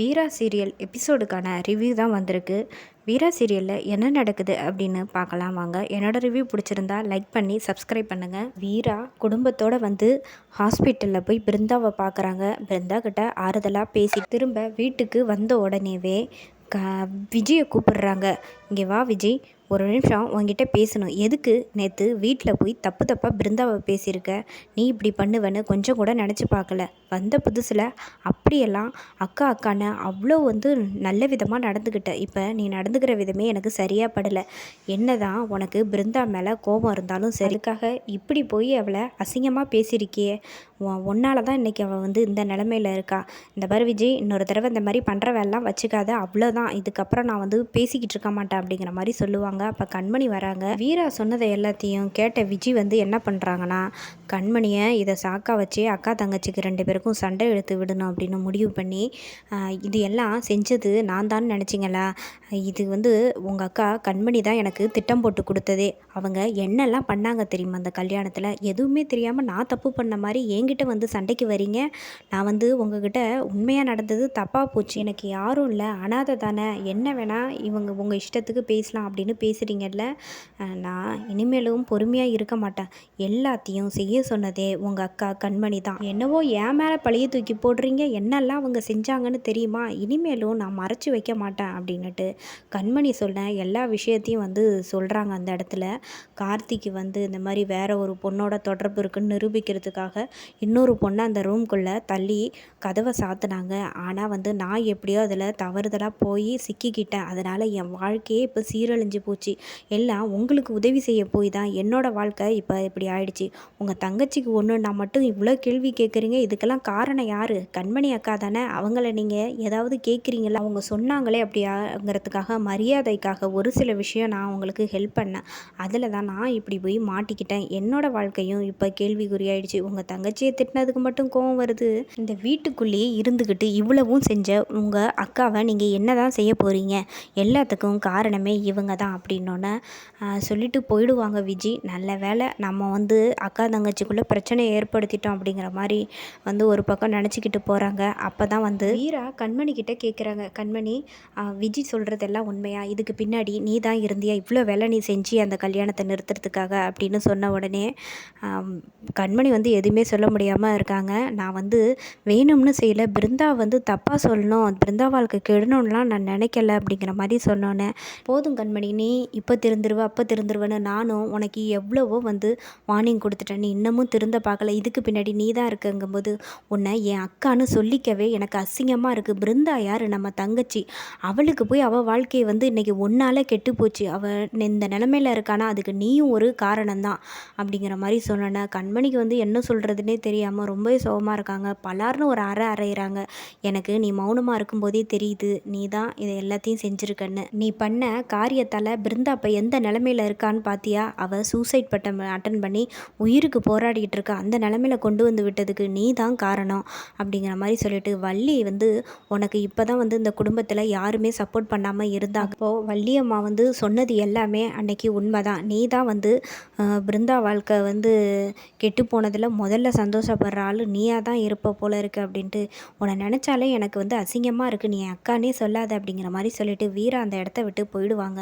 வீரா serial எபிசோடுக்கான review தான் வந்திருக்கு. வீரா சீரியலில் என்ன நடக்குது அப்படின்னு பார்க்கலாம் வாங்க. என்னோடய ரிவ்யூ பிடிச்சிருந்தா லைக் பண்ணி சப்ஸ்கிரைப் பண்ணுங்கள் வீரா குடும்பத்தோடு வந்து ஹாஸ்பிட்டலில் போய் பிருந்தாவை பார்க்குறாங்க. பிருந்தா கிட்ட ஆறுதலாக பேசி திரும்ப வீட்டுக்கு வந்த உடனேவே க விஜயை கூப்பிடுறாங்க. இங்கே வா விஜய். ஒரு நிமிஷம் உங்ககிட்ட பேசணும். எதுக்கு நேற்று வீட்டில் போய் தப்பு தப்பாக பிருந்தாவை பேசியிருக்க? நீ இப்படி பண்ணுவேன்னு கொஞ்சம் கூட நினச்சி பார்க்கல. வந்த புதுசில் அப்படியெல்லாம் அக்கா அக்கான்னு அவ்வளோ வந்து நல்ல விதமாக நடந்துக்கிட்ட. இப்போ நீ நடந்துக்கிற விதமே எனக்கு சரியாக படலை. என்ன தான் உனக்கு பிருந்தா மேலே கோபம் இருந்தாலும் சரிக்காக இப்படி போய் அவளை அசிங்கமாக பேசியிருக்கியே. உன்னால தான் இன்றைக்கி அவள் வந்து இந்த நிலமையில இருக்கா. இந்த மாதிரி விஜய் இன்னொரு தடவை இந்த மாதிரி பண்ணுற வேலைலாம் வச்சுக்காத. அவ்வளோதான் இதுக்கப்புறம் நான் வந்து பேசிக்கிட்டு இருக்க மாட்டேன். அப்படிங்கிற மாதிரி சொல்லுவாங்க. அப்போ கண்மணி வராங்க. வீரா சொன்னதை எல்லாத்தையும் கேட்ட விஜி வந்து என்ன பண்ணுறாங்கன்னா கண்மணியை இதை சாக்கா வச்சு அக்கா தங்கச்சிக்கு ரெண்டு பேருக்கும் சண்டை எடுத்து விடணும் அப்படின்னு முடிவு பண்ணி இது எல்லாம் செஞ்சது நான் தான் நினச்சிங்களா? இது வந்து உங்கள் அக்கா கண்மணி தான் எனக்கு திட்டம் போட்டு கொடுத்ததே. அவங்க என்னெல்லாம் பண்ணாங்க தெரியுமா அந்த கல்யாணத்தில்? எதுவுமே தெரியாமல் நான் தப்பு பண்ண மாதிரி என்கிட்ட வந்து சண்டைக்கு வரீங்க. நான் வந்து உங்ககிட்ட உண்மையாக நடந்தது தப்பாக போச்சு. எனக்கு யாரும் இல்லை. அனாதை தானே. என்ன வேணால் இவங்க உங்கள் இஷ்டத்துக்கு பேசலாம் அப்படின்னு பேசுகிறீங்கல்ல நான் இனிமேலும் பொறுமையாக இருக்க மாட்டேன். எல்லாத்தையும் செய்ய சொன்னதே உங்கள் அக்கா கண்மணி தான். என்னவோ என் மேலே பழைய தூக்கி போடுறீங்க. என்னெல்லாம் அவங்க செஞ்சாங்கன்னு தெரியுமா? இனிமேலும் நான் மறைச்சி வைக்க மாட்டேன் அப்படின்னுட்டு கண்மணி சொன்ன எல்லா விஷயத்தையும் வந்து சொல்கிறாங்க அந்த இடத்துல. கார்த்திக்கு வந்து இந்த மாதிரி வேற ஒரு பொண்ணோட தொடர்பு இருக்குன்னு நிரூபிக்கிறதுக்காக இன்னொரு பொண்ணை அந்த ரூம்குள்ளே தள்ளி கதவை சாத்தினாங்க. ஆனால் வந்து நான் எப்படியோ அதில் தவறுதலாக போய் சிக்கிக்கிட்டேன். அதனால் என் வாழ்க்கையே இப்போ சீரழிஞ்சு போச்சு. எல்லாம் உங்களுக்கு உதவி செய்ய போய் தான் என்னோடய வாழ்க்கை இப்போ இப்படி ஆயிடுச்சு. உங்கள் தங்கச்சிக்கு ஒன்றுனா மட்டும் இவ்வளோ கேள்வி கேட்குறீங்க இதுக்கெல்லாம் காரணம் யார்? கண்மணி அக்கா தானே. அவங்கள நீங்கள் ஏதாவது கேட்குறீங்களா அவங்க சொன்னாங்களே அப்படியாங்கிறதுக்காக மரியாதைக்காக ஒரு சில விஷயம் நான் உங்களுக்கு ஹெல்ப் பண்ணேன். அதில் தான் நான் இப்படி போய் மாட்டிக்கிட்டேன். என்னோடய வாழ்க்கையும் இப்போ கேள்விக்குறியாயிடுச்சு. உங்கள் தங்கச்சியை திட்டினதுக்கு மட்டும் கோவம் வருது. இந்த வீட்டுக்குள்ளேயே இருந்துக்கிட்டு இவ்வளவும் செஞ்ச உங்கள் அக்காவை நீங்கள் என்ன தான் செய்ய போகிறீங்க எல்லாத்துக்கும் கா காரணமே இவங்க தான் அப்படின்னோடனே சொல்லிட்டு போயிடுவாங்க விஜி. நல்ல வேலை நம்ம வந்து அக்கா தங்கச்சிக்குள்ளே பிரச்சனையை ஏற்படுத்திட்டோம் அப்படிங்கிற மாதிரி வந்து ஒரு பக்கம் நினச்சிக்கிட்டு போகிறாங்க அப்போ தான் வந்து வீரா கண்மணி கிட்டே கேட்குறாங்க கண்மணி விஜி சொல்கிறதெல்லாம் உண்மையா? இதுக்கு பின்னாடி நீ தான் இருந்தியா? இவ்வளோ வேலை நீ செஞ்சு அந்த கல்யாணத்தை நிறுத்துறதுக்காக அப்படின்னு சொன்ன உடனே கண்மணி வந்து எதுவுமே சொல்ல முடியாமல் இருக்காங்க. நான் வந்து வேணும்னு செய்யலை. பிருந்தா வந்து தப்பாக சொல்லணும். பிருந்தா வாழ்க்கை கெடணும்லாம் நான் நினைக்கல அப்படிங்கிற மாதிரி சொன்னோன்னே போதும் கண்மணி நீ இப்போ திருந்துருவ அப்போ திருந்துருவேன்னு நானும் உனக்கு எவ்வளவோ வந்து வார்னிங் கொடுத்துட்டேன். நீ இன்னமும் திருந்த பார்க்கல. இதுக்கு பின்னாடி நீ தான் இருக்குங்கும்போது உன்னை என் அக்கான்னு சொல்லிக்கவே எனக்கு அசிங்கமாக இருக்குது பிருந்தா யார்? நம்ம தங்கச்சி. அவளுக்கு போய் அவள் வாழ்க்கையை வந்து இன்றைக்கி ஒன்றால் கெட்டு போச்சு. அவள் இந்த நிலமையில இருக்கானா? அதுக்கு நீயும் ஒரு காரணம்தான் அப்படிங்கிற மாதிரி சொன்னேன். கண்மணிக்கு வந்து என்ன சொல்கிறதுனே தெரியாமல் ரொம்பவே சோகமாக இருக்காங்க. பலார்னு ஒரு அறை அரைகிறாங்க எனக்கு நீ மௌனமாக இருக்கும்போதே தெரியுது. நீ தான் இதை எல்லாத்தையும் செஞ்சுருக்கன்னு. நீ பண்ண காரியத்தால் பிருந்தா இப்போ எந்த நிலமையில இருக்கான்னு பார்த்தியா அவள் சூசைட் பட்டம் அட்டன் பண்ணி உயிருக்கு போராடிக்கிட்டு இருக்கா. அந்த நிலமையில கொண்டு வந்து விட்டதுக்கு நீ தான் காரணம் அப்படிங்கிற மாதிரி சொல்லிட்டு வள்ளி வந்து உனக்கு இப்போ தான் வந்து இந்த குடும்பத்தில் யாருமே சப்போர்ட் பண்ணாமல் இருந்தாங்க அப்போது வள்ளியம்மா வந்து சொன்னது எல்லாமே அன்னைக்கு உண்மை தான் நீ தான் வந்து பிருந்தா வாழ்க்கை வந்து கெட்டு போனதில் முதல்ல சந்தோஷப்படுற ஆள் நீயாக தான் இருப்ப போல இருக்கு அப்படின்ட்டு உன்னை நினச்சாலே எனக்கு வந்து அசிங்கமாக இருக்குது நீ அக்கானே சொல்லாத அப்படிங்கிற மாதிரி சொல்லிட்டு வீரா அந்த இடத்த விட்டு போயிடுவாங்க.